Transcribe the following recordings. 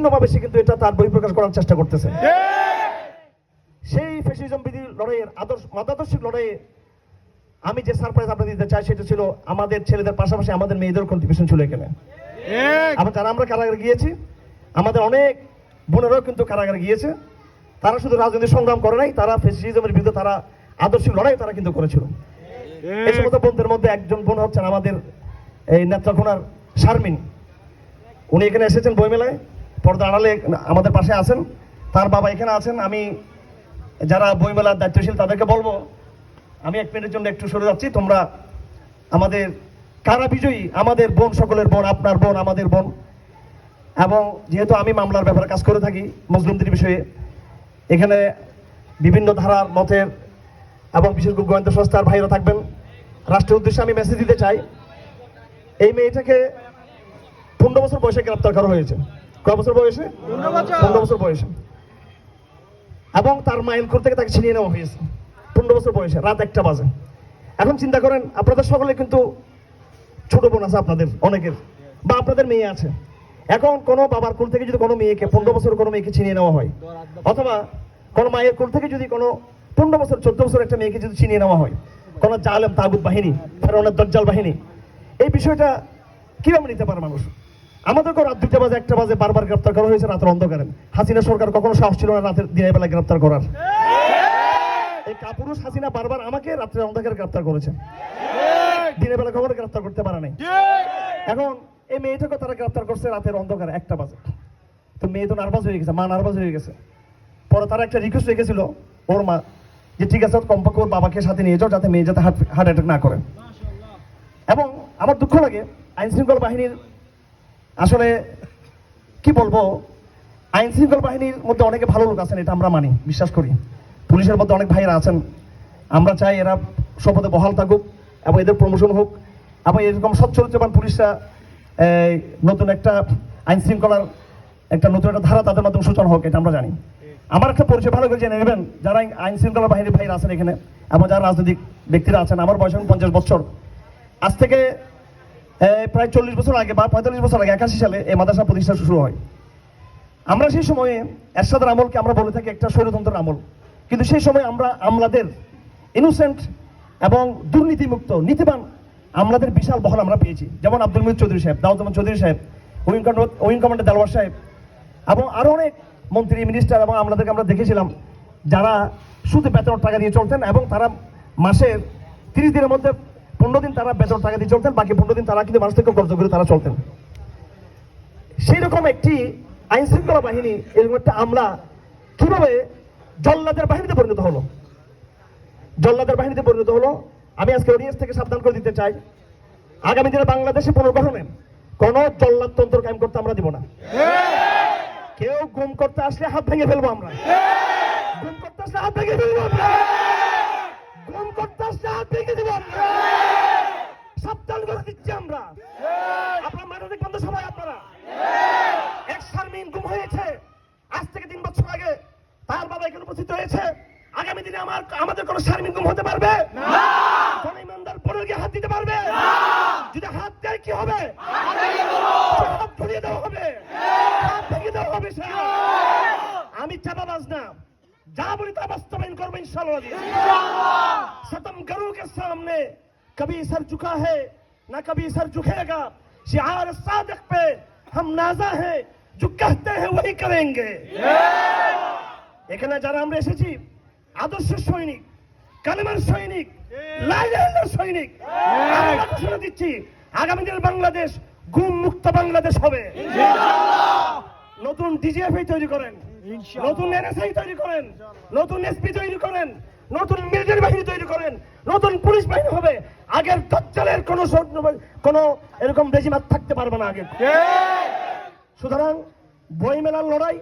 বিভিন্নভাবে সে কিন্তু এটা তার বই প্রকাশ করার চেষ্টা করতেছে। সেই ফ্যাসিজম বিধি লড়াইয়ের আদর্শ মতাদর্শিক লড়াইয়ে আমি যে সারপ্রাইজ আপনাদের দিতে চাই সেটা ছিল আমাদের ছেলেদের পাশাপাশি আমাদের মেয়েদের কন্ট্রিবিউশন ছিল এখানে। আবার যারা আমরা কারাগারে গিয়েছি, আমাদের অনেক বোনেরাও কিন্তু কারাগারে গিয়েছে। তারা শুধু রাজনৈতিক সংগ্রাম করে নাই, তারা ফেসিজমের বিরুদ্ধে তারা আদর্শিক লড়াই তারা কিন্তু করেছিল। এই সমস্ত বোনদের মধ্যে একজন বোন হচ্ছেন আমাদের এই নেত্রকোনার শারমিন। উনি এখানে এসেছেন বইমেলায়। পর্দা আড়ালে আমাদের পাশে আছেন, তার বাবা এখানে আছেন, আমি যারা বইমেলার দায়িত্বশীল তাদেরকে বলব, আমি এক মিনিটের জন্য একটু সরে যাচ্ছি, তোমরা আমাদের, কারা বিজয়ী? আমাদের বোন, সকলের বোন, আপনার বোন, আমাদের বোন। এবং যেহেতু আমি মামলার ব্যাপারে কাজ করে থাকি, মজলুমদের বিষয়ে, এখানে বিভিন্ন ধারার মতের এবং বিশেষ করে গোয়েন্দা সংস্থার ভাইরা থাকবেন। রাষ্ট্রের উদ্দেশ্যে আমি মেসেজ দিতে চাই, এই মেয়েটাকে পনেরো বছর বয়সে গ্রেপ্তার করা হয়েছে। কয় বছর বয়সে? পনেরো বছর। বয়সে। এবং তার মাইলখোর থেকে তাকে ছিনিয়ে নেওয়া হয়েছে। পনেরো বছর বয়সে রাত একটা বাজে। এখন চিন্তা করেন আপনাদের সকলে কিন্তু ছোট বোন আছে আপনাদের অনেকের বা আপনাদের মেয়ে আছে। এখন কোনো বাবার কোল থেকে যদি কোনো মেয়েকে পনেরো বছর কোনো মেয়েকে ছিনিয়ে নেওয়া হয় অথবা কোনো মায়ের কোল থেকে যদি কোনো পনেরো বছর চোদ্দ বছর একটা মেয়েকে যদি ছিনিয়ে নেওয়া হয় কোনো জালেম তাগুদ বাহিনী ফেরনের দজ্জাল বাহিনী এই বিষয়টা কীভাবে নিতে পারে মানুষ? আমাদেরকে রাত দুইটা বাজে, একটা বাজে, বারবার গ্রেপ্তার করা হয়েছে, রাতের অন্ধকারে। হাসিনা সরকার কখনো সাহস ছিল না রাতের দিনের বেলা গ্রেপ্তার করার। এই কাপুরুষ হাসিনা বারবার আমাকে রাত্রের অন্ধকারে গ্রেপ্তার করেছে। দিনের বেলা কখনো গ্রেপ্তার করতে পারে নাই। এখন এই মেয়েটাকে তারা গ্রেপ্তার করছে রাতের অন্ধকারে, একটা বাজে। তো মেয়ে তো নার্ভাস হয়ে গেছে, মা নার্ভাস হয়ে গেছে। পরে তারা একটা রিকোয়েস্ট রেখেছিল ওর মা যে, ঠিক আছে, কমপক্ষে ওর বাবাকে সাথে নিয়ে যাও, যাতে মেয়ে যাতে হার্ট হার্ট অ্যাটাক না করে। এবং আমার দুঃখ লাগে আইন শৃঙ্খলা বাহিনীর আসলে, কি বলব আইন শৃঙ্খলা বাহিনীর মধ্যে অনেকে ভালো লোক আছেন, এটা আমরা মানি, বিশ্বাস করি। পুলিশের মধ্যে অনেক ভাইরা আছেন। আমরা চাই এরা শপথে বহাল থাকুক এবং এদের প্রমোশন হোক এবং এরকম সচ্চরিত্রবান পুলিশরা নতুন একটা আইন শৃঙ্খলার একটা নতুন একটা ধারা তাদের মাধ্যমে সূচনা হোক, এটা আমরা জানি। আমার একটা পরিচয়, ভালো করে জেনে নেবেন, যারা আইন শৃঙ্খলা বাহিনীর ভাইরা আছেন এখানে এবং যারা রাজনৈতিক ব্যক্তিরা আছেন, আমার বয়স এখন পঞ্চাশ বছর। আজ থেকে প্রায় চল্লিশ বছর আগে বা পঁয়তাল্লিশ বছর আগে একাশি সালে এই মাদ্রাসা প্রতিষ্ঠা শুরু হয়। আমরা সেই সময়ে এরশাদের আমলকে আমরা বলে থাকি একটা স্বৈরতন্ত্রের আমল। কিন্তু সেই সময় আমরা আমলাদের ইনোসেন্ট এবং দুর্নীতিমুক্ত, নীতিবান আমলাদের বিশাল বহল আমরা পেয়েছি। যেমন আব্দুল মুহিদ চৌধুরী সাহেব দাউদ্দামান চৌধুরী সাহেব wing commander wing commander Delwar সাহেব, এবং আরও অনেক মন্ত্রী মিনিস্টার এবং আমলাদেরকে আমরা দেখেছিলাম যারা শুধু বেতন টাকা দিয়ে চলতেন এবং তারা মাসের তিরিশ দিনের মধ্যে পনেরো দিন তারা বেতন টাকা দিয়ে চলতেন বাকি পনেরো দিন তারা কিন্তু মানুষ থেকে কর্জ করে তারা চলতেন। সেই রকম একটি আইন শৃঙ্খলা বাহিনী এরকম একটা আমলা কীভাবে জল্লাদের বাহিনীতে পরিণত হলো? জল্লাদের বাহিনীতে পরিণত হলো আমি আজকে অডিয়েন্স থেকে সাবধান করে দিতে চাই। আগামী দিনে বাংলাদেশে পুনর্গঠনে কোন জল্লাদতন্ত্র কায়েম করতে আমরা দিব না। কেউ গুম করতে আসলে হাত ভেঙে ফেলব আমরা। গুম করতে আসলে হাত ভেঙে ফেলব আমরা গুম করতে আসলে হাত ভেঙে দিব আমরা সাবধান করে দিচ্ছি আমরা। আপনার মানবিক বন্ধু সবাই আপনারা। এক শারমিন গুম হয়েছে। আজ থেকে তিন বছর আগে তার বাবা এখানে উপস্থিত হয়েছে। আগামী দিনে আমার আমাদের কোনো শারমিন গুম হতে পারবে? না। কোন ইমানদার পড়ে গিয়ে হাত দিতে পারবে? না। যদি হাত দেয় কি হবে? হাত ধরিয়ে দেওয়া হবে। হাত ভেঙে দেওয়া হবে আমি চাপাবাজ না যা বলি তা বাস্তবায়ন করব ইনশাল্লাহ খতম গরু সামনে কবি সর চুকা হ্যাঁ ना कभी सर झुकेगा शिआर सादिक पे हम नाजा हैं जो कहते हैं वही करेंगे এখানে যারা আমরা এসেছি আদর্শ সৈনিক কালেমার সৈনিক লাইলাইলার সৈনিক আমরা ঘোষণা দিচ্ছি আগামী দিনের বাংলাদেশ গুম মুক্ত বাংলাদেশ হবে নতুন ডিজিএফআই তৈরি করেন নতুন এনএসআই তৈরি করেন নতুন এসপি তৈরি করেন নতুন মিলিটারি বাহিনী তৈরি করেন নতুন পুলিশ বাহিনী হবে। আগের দজ্জালের কোনো কোনো এরকম রেজিমাত থাকতে পারবে না আগে। সুতরাং বইমেলার লড়াই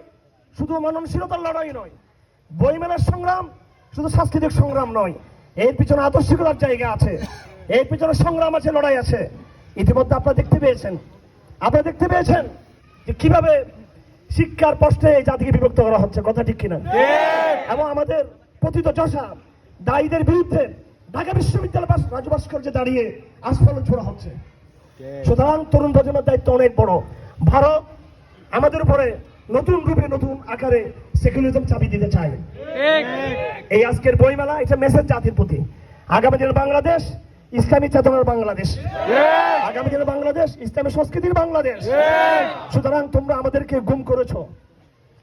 শুধু মননশীলতার লড়াই নয় বইমেলার সংগ্রাম শুধু সাংস্কৃতিক সংগ্রাম নয় এর পিছনে আদর্শিকতার জায়গা আছে এর পিছনে সংগ্রাম আছে লড়াই আছে। ইতিমধ্যে আপনারা দেখতে পেয়েছেন আপনারা দেখতে পেয়েছেন যে কীভাবে শিক্ষার প্রশ্নে এই জাতিকে বিভক্ত করা হচ্ছে কথা ঠিক কিনা? এবং আমাদের পতিত যশা দায়ীদের বিরুদ্ধে ঢাকা বিশ্ববিদ্যালয় বাস- রাজু ভাস্কর্যে দাঁড়িয়ে আস্ফলন ছোড়া হচ্ছে। সুতরাং তরুণ প্রজন্মের দায়িত্ব অনেক বড়। ভারত আমাদের উপরে নতুন রূপে নতুন আকারে সেকুলারিজম চাবি দিতে চায়। ঠিক। এই আজকের বইমেলা এটা মেসেজ জাতির প্রতি। আগামী দিনের বাংলাদেশ ইসলামী চেতনার বাংলাদেশ। আগামী দিনের বাংলাদেশ ইসলামী সংস্কৃতির বাংলাদেশ। সুতরাং তোমরা আমাদেরকে গুম করেছ।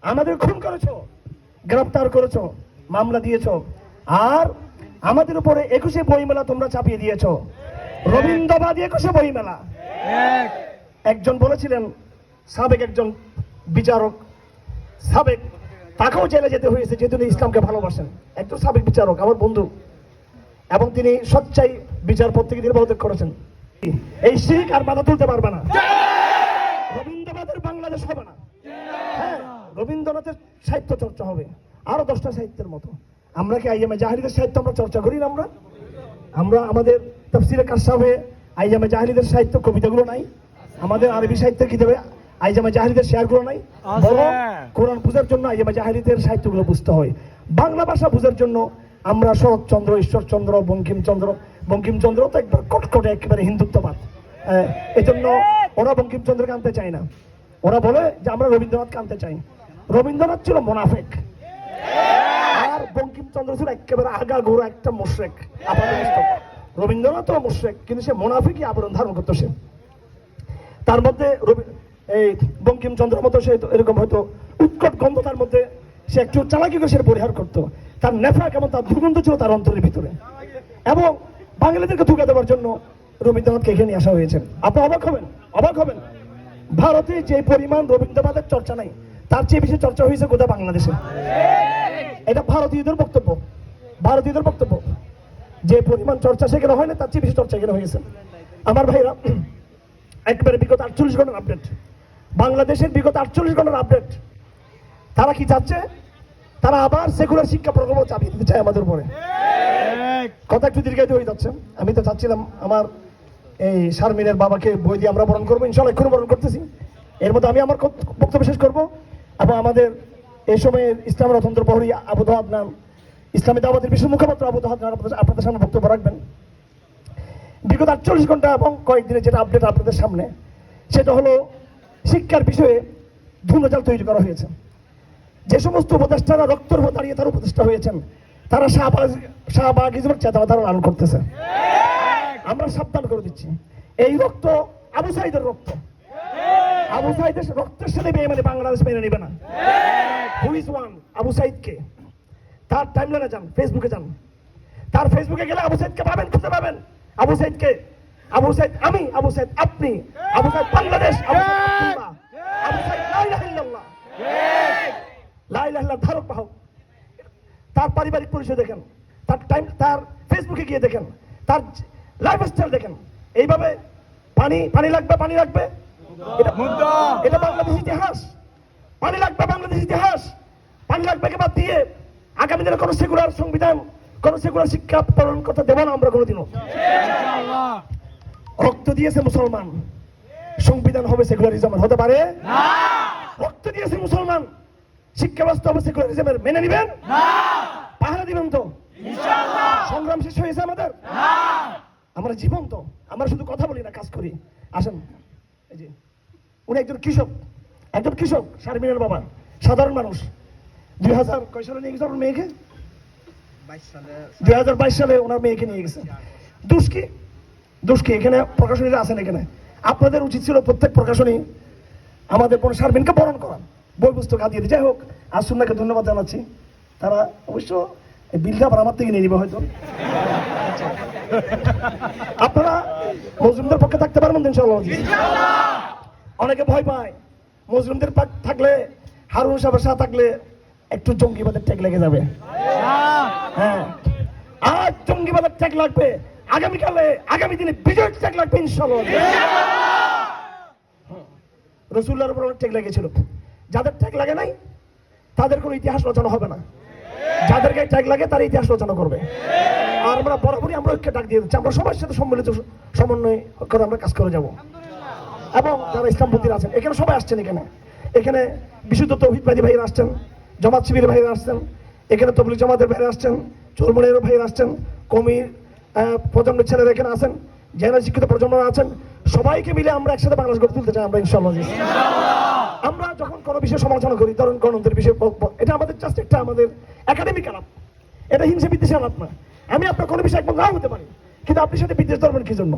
আমাদের খুন করেছ গ্রেফতার করেছ। মামলা দিয়েছ। আর আমাদের উপরে একুশে বইমেলা তোমরা চাপিয়ে দিয়েছ। রবীন্দ্রবাদী একুশে বইমেলা। একজন বলেছিলেন, সাবেক একজন বিচারক, সাবেক, তাকেও জেলে যেতে হয়েছে যেহেতু ইসলামকে ভালোবাসেন। একজন সাবেক বিচারক, আমার বন্ধু। এবং তিনি সচ্চাই বিচারপদ থেকে তিনি পদত্যাগ করেছেন। এই শিখ আর বাধা তুলতে পারবে না। রবীন্দ্রনাথের বাংলাদেশ হবে না। হ্যাঁ রবীন্দ্রনাথের সাহিত্য চর্চা হবে। আরও দশটা সাহিত্যের মতো। আমরা কি আইএমএ জাহিরিদের সাহিত্য আমরা চর্চা করি না আমরা? আমরা আমাদের তফসিরে কাশাবে আইজামে জাহিলিদের সাহিত্য কবিতাগুলো নাই। আমাদের আরবি সাহিত্যের কিতাবে আইজামে জাহিলিদের শেয়ারগুলো নাই। কোরআন বুঝার জন্য আইজামে জাহিলিদের সাহিত্যগুলো বুঝতে হয়। বাংলা ভাষা বুঝার জন্য আমরা শরৎচন্দ্র ঈশ্বরচন্দ্র বঙ্কিমচন্দ্র বঙ্কিমচন্দ্র তো একবার কটকটে একেবারে হিন্দুত্ববাদ। আহ, এই জন্য ওরা বঙ্কিমচন্দ্রকে আনতে চায় না। ওরা বলে যে আমরা রবীন্দ্রনাথকে আনতে চাই। রবীন্দ্রনাথ ছিল মোনাফেক। আর বঙ্কিমচন্দ্র ছিল একেবারে আগা একটা কিন্তু সে মোনাফিকই আবরণ ধারণ করতো সে। তার মধ্যে এই মতো সে এরকম হয়তো উৎকট গন্ধ তার মধ্যে সে একটু চালাকি করে সে পরিহার করতো। তার নেফা কেমন, তার দুর্গন্ধ ছিল তার অন্তরের ভিতরে। এবং বাঙালিদেরকে ধুকে দেওয়ার জন্য রবীন্দ্রনাথকে এখানে আসা হয়েছে। আপনি অবাক হবেন অবাক হবেন। ভারতে যে পরিমাণ রবীন্দ্রনাথের চর্চা নাই তার চেয়ে বেশি চর্চা হয়েছে গোটা বাংলাদেশে। এটা ভারতীয়দের বক্তব্য। ভারতীয়দের বক্তব্য। যে পরিমাণ চর্চা সেখানে হয় না, তার চেয়ে বেশি চর্চা এখানে হয়েছে। আমার ভাইরা, একবারে বিগত আটচল্লিশ ঘণ্টার আপডেট বাংলাদেশের বিগত আটচল্লিশ ঘণ্টার আপডেট তারা কি চাচ্ছে? তারা আবার সেকুলার শিক্ষা প্রকল্প চাপিয়ে দিতে চায় আমাদের উপরে। কথা একটু দীর্ঘায়িত হয়ে যাচ্ছে। আমি তো চাচ্ছিলাম আমার এই শারমিনের বাবাকে বই দিয়ে আমরা বরণ করব। ইনশাল্লাহ এক্ষুনি বরণ করতেছি। এর মধ্যে আমি আমার কত- বক্তব্য শেষ করব। এবং আমাদের এই সময়ে ইসলাম রতন্ত্র প্রহরী আবু আদনান ইসলামী দাওয়াতের বিশ্ব মুখপাত্র আবু আদনান আপনাদের- সামনে বক্তব্য রাখবেন। বিগত আটচল্লিশ ঘণ্টা এবং কয়েকদিনের যেটা আপডেট আপনাদের সামনে, সেটা হলো শিক্ষার বিষয়ে ধূমজাল তৈরি করা হয়েছে। যে সমস্ত উপদেষ্টারা রক্তর দাঁড়িয়ে তার উপদেষ্টা হয়েছেন, তারা শাহবাজ শাহবাগিজমের চেতনা তারা লালন করতেছে। আমরা সাবধান করে দিচ্ছি। এই রক্ত আবু সাইদের রক্ত। আবু সাইদের রক্তের সাথে মানে বাংলাদেশ মেনে নেবে না। হু ইজ ওয়ান আবু সাইদকে। তার টাইমলাইনে যান ফেসবুকে যান। তার ফেসবুকে গেলে আবু সাইদকে পাবেন খুঁজে পাবেন। আবু সাইদকে। আবু সাইদ আমি আবু সাইদ আপনি। আবু সাইদ বাংলাদেশ আবু সাইদ আব্দুল্লাহ, আবু সাইদ লা ইলাহা ইল্লাল্লাহ। লা ইলাহা ইল্লাল্লাহ ধারক বাহক। তার পারিবারিক পরিচয় দেখেন। তার টাইম তার ফেসবুকে গিয়ে দেখেন। তার লাইফ স্টাইল দেখেন। এইভাবে পানি পানি লাগবে পানি লাগবে। এটা বাংলাদেশ ইতিহাস। পানি লাগবে বাংলাদেশ ইতিহাস। পানি লাগবে বাদ দিয়ে আগামী দিনে কোনো সেকুলার সংবিধান কোনো সেকুলার শিক্ষা পালন করতে দেবো না আমরা কোনোদিনও। রক্ত দিয়েছে মুসলমান। সংবিধান হবে সেকুলারিজমের হতে পারে? রক্ত দিয়েছে মুসলমান। শিক্ষা ব্যবস্থা হবে সেকুলারিজমের। মেনে নিবেন? পাহারা দিবেন তো? সংগ্রাম শেষ হয়েছে আমাদের? আমরা জীবন্ত। আমরা শুধু কথা বলি না কাজ করি। আসেন। এই যে উনি একজন কৃষক একজন কৃষক, শারমিনের বাবা, সাধারণ মানুষ। দুই হাজার, কয় সালে নিয়ে গেছে ওনার মেয়েকে? দুই হাজার বাইশ সালে ওনার মেয়েকে নিয়ে গেছে। দোষ কি? দোষ কি? এখানে প্রকাশনীরা আছেন এখানে, আপনাদের উচিত ছিল প্রত্যেক প্রকাশনী আমাদের কোন শারমিনকে বরণ করান বই পুস্তক হাতিয়ে দিয়ে। যাই হোক আসুন্নাকে ধন্যবাদ জানাচ্ছি। তারা অবশ্য বিলটা আবার আমার থেকে নিয়ে নিবে হয়তো। আপনারা মুসলিমদের পক্ষে থাকতে পারবেন তো ইনশাআল্লাহ। অনেকে ভয় পায়। মুসলিমদের থাকলে, হারুন সাহেবের সাথে থাকলে একটু জঙ্গিবাদের ট্যাগ লেগে যাবে। হ্যাঁ। আজ জঙ্গিবাদের ট্যাগ লাগবে। আগামীকালে, আগামী দিনে বিজয়ের ট্যাগ লাগবে, ইনশাআল্লাহ। রসুল্লাহর উপর অনেক ট্যাগ লেগেছিল। যাদের ট্যাগ লাগে নাই, তাদের কোনো ইতিহাস রচনা হবে না। যাদের গায়ে ট্যাগ লাগে, তার ইতিহাস রচনা করবে। আর আমরা বরাবরই আমরা ঐক্য ডাক দিয়ে দিচ্ছি। আমরা সবার সাথে সম্মিলিত সমন্বয় করে আমরা কাজ করে যাব। এবং যারা ইসলামপন্থীরা আছেন, এখানে সবাই আসছেন এখানে। এখানে বিশুদ্ধ তৌহিদবাদী ভাইরা আসছেন, জমাত শিবির ভাইরা আসছেন, এখানে তবলিগ জামাতের ভাইরা আসছেন চোরমনের ভাইরা আসছেন, কমির প্রজন্মের ছেলেরা এখানে আছেন যারা শিক্ষিত প্রজন্ম আছেন, সবাইকে মিলে আমরা একসাথে বাংলাদেশ গড়ে তুলতে চাই আমরা ইনশাল্লাহ আমরা যখন কোনো বিষয়ে সমালোচনা করি, ধরুন গণতন্ত্রের বিষয়ে এটা আমাদের জাস্ট একটা আমাদের একাডেমিক আলাপ। এটা হিংসা বিদ্বেষের আলাপ না। আমি আপনার কোনো বিষয়ে একমত নাও হতে পারি, কিন্তু আপনি সাথে বিদ্বেষ ধরবেন কি জন্য?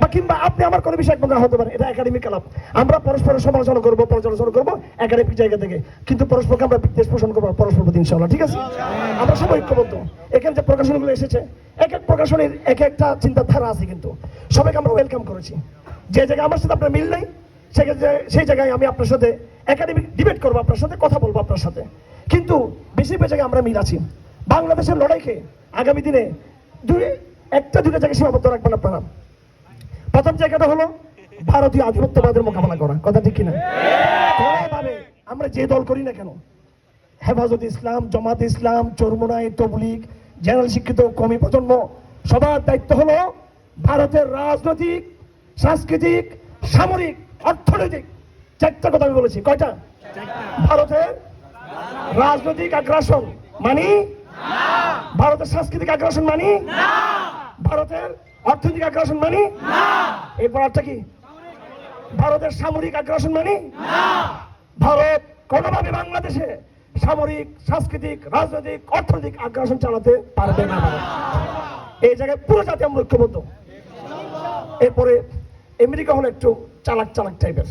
বা কিংবা আপনি আমার কোনো বিষয়ে একমত হতে পারেন, এটা একাডেমিক আলাপ আমরা পরস্পরের সমালোচনা করব পর্যালোচনা করব একাডেমিক জায়গা থেকে। কিন্তু পরস্পরকে আমরা বিদ্বেষ পোষণ করব পরস্পর প্রতি ইনশাল্লাহ ঠিক আছে? আমরা সবাই ঐক্যবদ্ধ। এখানে যে প্রকাশনগুলো এসেছে, এক এক প্রকাশনের এক একটা চিন্তাধারা আছে কিন্তু। সবাইকে আমরা ওয়েলকাম করেছি। যে জায়গায় আমার সাথে আপনার মিল নেই সেই জায়গায় আমি আপনার সাথে একাডেমিক ডিবেট করব, আপনার সাথে কথা বলব, আপনার সাথে। কিন্তু বেশিরভাগ জায়গায় আমরা মিল আছি। বাংলাদেশের লড়াইকে আগামী দিনে দুই, একটা দুটো জায়গায় সীমাবদ্ধ রাখবেন আপনারা। প্রথম জায়গাটা হলো ভারতীয় আধিপত্যবাদের মোকাবেলা করা। কথা ঠিক কিনা? আমরা যে দল করি না কেন? হেফাজত ইসলাম, জামাত ইসলাম, চরমোনাই, তবলিগ, জেনারেল শিক্ষিত, কমি প্রজন্ম, সবার দায়িত্ব হলো ভারতের রাজনৈতিক, সাংস্কৃতিক, সামরিক, অর্থনৈতিক। চারটা কথা আমি বলেছি। কয়টা? ভারতের রাজনৈতিক আগ্রাসন মানি? ভারতের সাংস্কৃতিক আগ্রাসন মানি? ভারতের অর্থনৈতিক আগ্রাসন মানি? এরপর আরটা কি? ভারতের সামরিক আগ্রাসন মানি? ভারত কোনোভাবে বাংলাদেশে সামরিক সাংস্কৃতিক রাজনৈতিক অর্থনৈতিক আগ্রাসন চালাতে পারবে না। এই জায়গায় পুরো জাতি আমরা ঐক্যবদ্ধ। এরপরে আমেরিকা হলো একটু চালাক চালাক টাইপের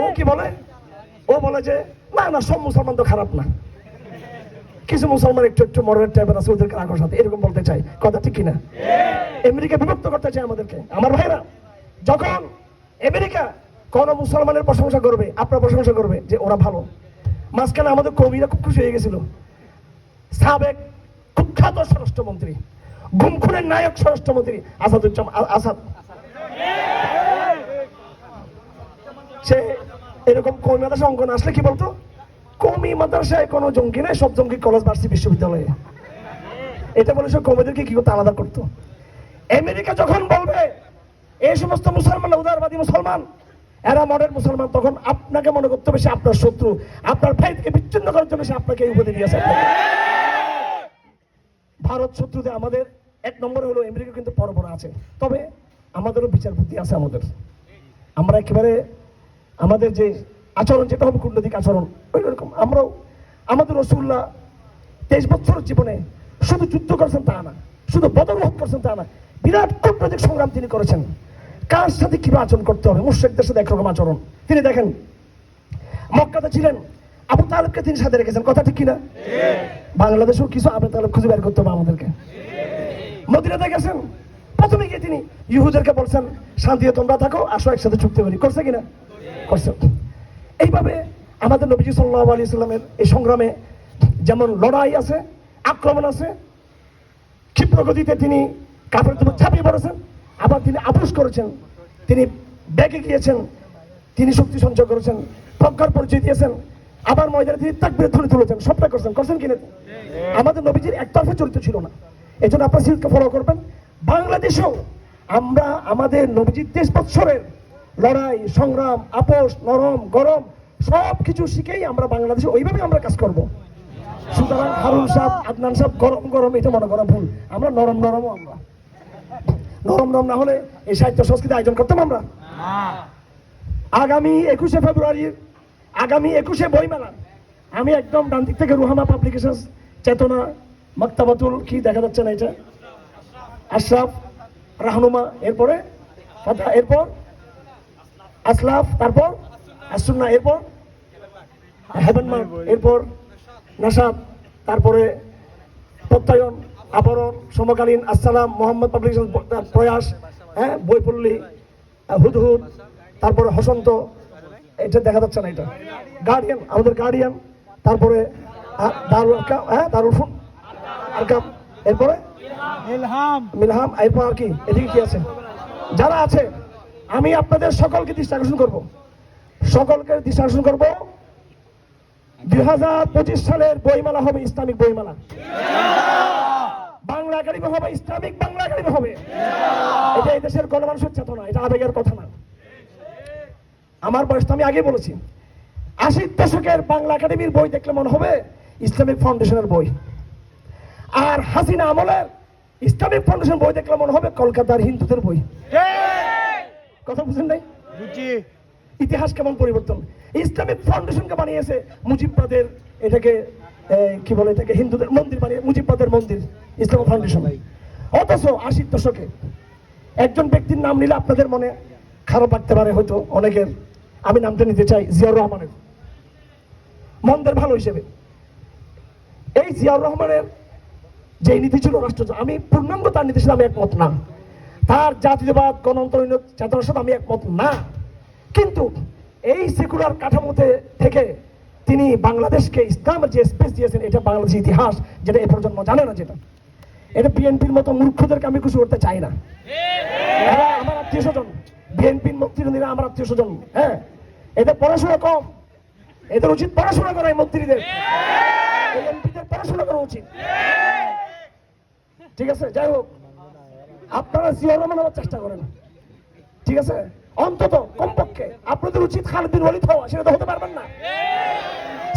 ও কি বলে? ও বলে যে না না সব মুসলমান তো খারাপ না। কিছু মুসলমান একটু একটু মডারেট টাইপের আছে, ওদেরকে সাথে। এরকম বলতে চাই। কথা ঠিক কিনা? আমেরিকা বিভক্ত করতে চায় আমাদেরকে। আমার ভাইরা, যখন আমেরিকা কোন মুসলমানের প্রশংসা করবে, আপনার প্রশংসা করবে যে ওরা ভালো। মাঝখানে আমাদের কবিরা খুব খুশি হয়ে গেছিল। সাবেক কুখ্যাত স্বরাষ্ট্রমন্ত্রী গুমখুনের নায়ক স্বরাষ্ট্রমন্ত্রী আসাদুজ্জামান আসাদ। সে এরকম কমি মাদ্রাসা অঙ্কন আসলে কি বলতো? কমি মাদ্রাসায় কোনো জঙ্গি নেই, সব জঙ্গি কলেজ ভার্সিটি বিশ্ববিদ্যালয়ে। এটা বলে সে কমিদেরকে কি করতে? আলাদা করতো। আমেরিকা যখন বলবে এই সমস্ত মুসলমান উদারবাদী মুসলমান, এরা মডেল মুসলমান, তখন আপনাকে মনে করতে হবে সে আপনার শত্রু। আপনার ভাইকে বিচ্ছিন্ন করার জন্য সে আপনাকে এই দিয়েছে। ভারত শত্রুতে আমাদের এক নম্বরে হলো আমেরিকা কিন্তু বড় বড় আছে। তবে আমাদেরও বিচার বুদ্ধি আছে আমাদের। আমরা একেবারে আমাদের যে আচরণ যেটা হবে, কূটনৈতিক আচরণ ওই রকম আমরাও, আমাদের রসুল্লাহ তেইশ বছরের জীবনে শুধু যুদ্ধ করেছেন তা না, শুধু বদলমত করেছেন তা না, বিরাট কূটনৈতিক সংগ্রাম তিনি করেছেন। কার সাথে কীভাবে আচরণ করতে হবে? মুশ্রিকদের সাথে একরকম আচরণ। তিনি দেখেন, মক্কাতে ছিলেন, আবু তালেবকে তিনি সাথে রেখেছেন। কথা ঠিক কিনা? বাংলাদেশেও কিছু আবু তালেব খুঁজে বের করতে হবে আমাদেরকে। মদিনাতে গেছেন, প্রথমে গিয়ে তিনি ইহুদেরকে বলছেন, শান্তিতে তোমরা থাকো, আসো একসাথে চুক্তি করি। করছে কিনা? করছে। এইভাবে আমাদের নবীজি সাল্লাহ আলী ইসলামের এই সংগ্রামে যেমন লড়াই আছে, আক্রমণ আছে, ক্ষিপ্র গতিতে তিনি উপর ঝাঁপিয়ে পড়েছেন, আবার তিনি আপোষ করেছেন, তিনি ব্যাগে গিয়েছেন, তিনি শক্তি সঞ্চয় করেছেন, প্রজ্ঞার পরিচয় দিয়েছেন, আবার ময়দানে তিনি তাকবির ধরে তুলেছেন সবটা করছেন করছেন কিনা আমাদের নবীজির একতরফা চরিত্র ছিল না। এই জন্য আপনার সিরিজকে ফলো করবেন। বাংলাদেশেও আমরা আমাদের নবীজির তেইশ বৎসরের লড়াই, সংগ্রাম, আপোষ, নরম, গরম সব কিছু শিখেই আমরা বাংলাদেশে ওইভাবে আমরা কাজ করব। সুতরাং হারুন সাহেব, আদনান সাহেব, গরম গরম এটা মনে করা ভুল। আমরা নরম, নরমও আমরা। নরম নরম না হলে এই সাহিত্য সংস্কৃতি আয়োজন করতাম আমরা। আগামী একুশে ফেব্রুয়ারি, আগামী একুশে বইমেলা। আমি একদম ডান দিক থেকে রুহামা পাবলিকেশন চেতনা, মক্তাবাতুল কি দেখা যাচ্ছে না এটা? আশরাফ, রাহনুমা, এরপরে এরপর আসলাফ তারপর আসুন্না এরপর হেভেন মার্ক এরপর নাসাদ তারপরে প্রত্যয়ন আবরণ সমকালীন আসসালাম মোহাম্মদ পাবলিকেশন প্রয়াস হ্যাঁ বইপল্লী হুদহুদ তারপরে হসন্ত এটা দেখা যাচ্ছে না এটা। গার্ডিয়ান আমাদের গার্ডিয়ান তারপরে দারুল আরকাম, হ্যাঁ দারুল ফুন আরকাম এরপরে ইলহাম। মিলহাম এরপর আর কি এদিকে কি আছে? যারা আছে আমি আপনাদের সকলকে দৃষ্টি আকর্ষণ করব। সকলকে দৃষ্টি আকর্ষণ করব। দুই হাজার পঁচিশ সালের বইমেলা হবে ইসলামিক বইমেলা। বাংলা একাডেমি হবে ইসলামিক বাংলা একাডেমি হবে। এটা এই দেশের গণমানুষের চেতনা, এটা আবেগের কথা না। আমার বয়স আমি আগে বলেছি। আশির দশকের বাংলা একাডেমির বই দেখলে মনে হবে ইসলামিক ফাউন্ডেশনের বই। আর হাসিনা আমলের ইসলামিক ফাউন্ডেশন বই দেখলে মনে হবে কলকাতার হিন্দুদের বই। কথা বুঝেন নাই? ইতিহাস কেমন পরিবর্তন? ইসলামিক ফাউন্ডেশনকে বানিয়েছে মুজিববাদের এটাকে কি বলে এটাকে হিন্দুদের মন্দির বানিয়ে মুজিববাদের মন্দির ইসলাম ফাউন্ডেশন অথচ আশির দশকে একজন ব্যক্তির নাম নিলে আপনাদের মনে খারাপ লাগতে পারে হয়তো অনেকের। আমি নামটা নিতে চাই জিয়াউর রহমানের। মন্দের ভালো হিসেবে। এই জিয়াউর রহমানের যে নীতি ছিল রাষ্ট্র আমি পূর্ণাঙ্গ তার নীতির সাথে আমি একমত না। তার জাতীয়বাদ গণতন্ত্র চেতনার সাথে আমি একমত না। কিন্তু এই সেকুলার কাঠামোতে থেকে তিনি বাংলাদেশকে ইসলামের যে স্পেস দিয়েছেন এটা বাংলাদেশের ইতিহাস যেটা এ প্রজন্ম জানে না যেটা। এটা বিএনপির মতো মূর্খদেরকে আমি কিছু করতে চাই না। আমার আত্মীয় স্বজন। বিএনপির মন্ত্রীরা আমার আত্মীয় স্বজন হ্যাঁ? এদের পড়াশোনা কম। এদের উচিত পড়াশোনা করা এই মন্ত্রীদের। এই এমপিদের পড়াশোনা করা উচিত। ঠিক আছে? যাই হোক। আপনারা জিয়াউর রহমান হওয়ার চেষ্টা করেন। ঠিক আছে? অন্তত কমপক্ষে আপনাদের উচিত খালেদিন ওয়ালিদ হওয়া সেটা তো হতে পারবেন না।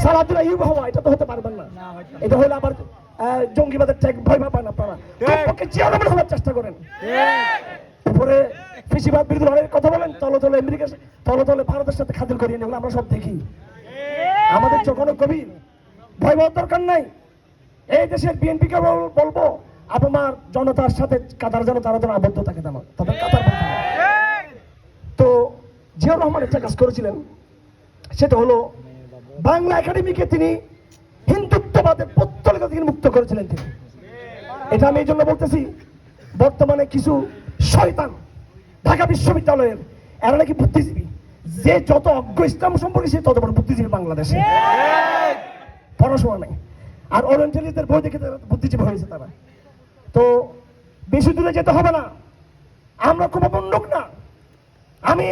সালাদুল আইয়ুব হওয়া এটা তো হতে পারবেন না। এটা হলে আবার জঙ্গিবাদের ট্যাগ ভয় পাবেন আপনারা। কমপক্ষে জিয়াউর রহমান হওয়ার চেষ্টা করেন। উপরে কৃষিবাদ লড়াইয়ের কথা বলেন তলে তলে আমেরিকা তলে তলে ভারতের সাথে খাতির করিয়ে নিয়ে আমরা সব দেখি। আমাদের যখন গভীর ভয় পাওয়ার দরকার নাই। এই দেশের বিএনপিকে বলব আপনার জনতার সাথে কাতার যেন তারা যেন আবদ্ধ থাকে তেমন তাদের কাতার তো জিয়াউর রহমান একটা কাজ করেছিলেন সেটা হলো বাংলা একাডেমিকে তিনি হিন্দুত্ববাদের পত্তলিকা থেকে মুক্ত করেছিলেন তিনি। এটা আমি এই জন্য বলতেছি বর্তমানে কিছু শয়তান ঢাকা বিশ্ববিদ্যালয়ের এরা নাকি বুদ্ধিজীবী। যে যত অজ্ঞ ইসলাম সম্পর্কে সে তত বড় বুদ্ধিজীবী বাংলাদেশে। পড়াশোনা নেই। আর ওরিয়েন্টালিস্টদের বই দেখে বুদ্ধিজীবী হয়েছে তারা। তো বেশি দূরে যেতে হবে না। আমরা কোনো বন্ধুক না। আমি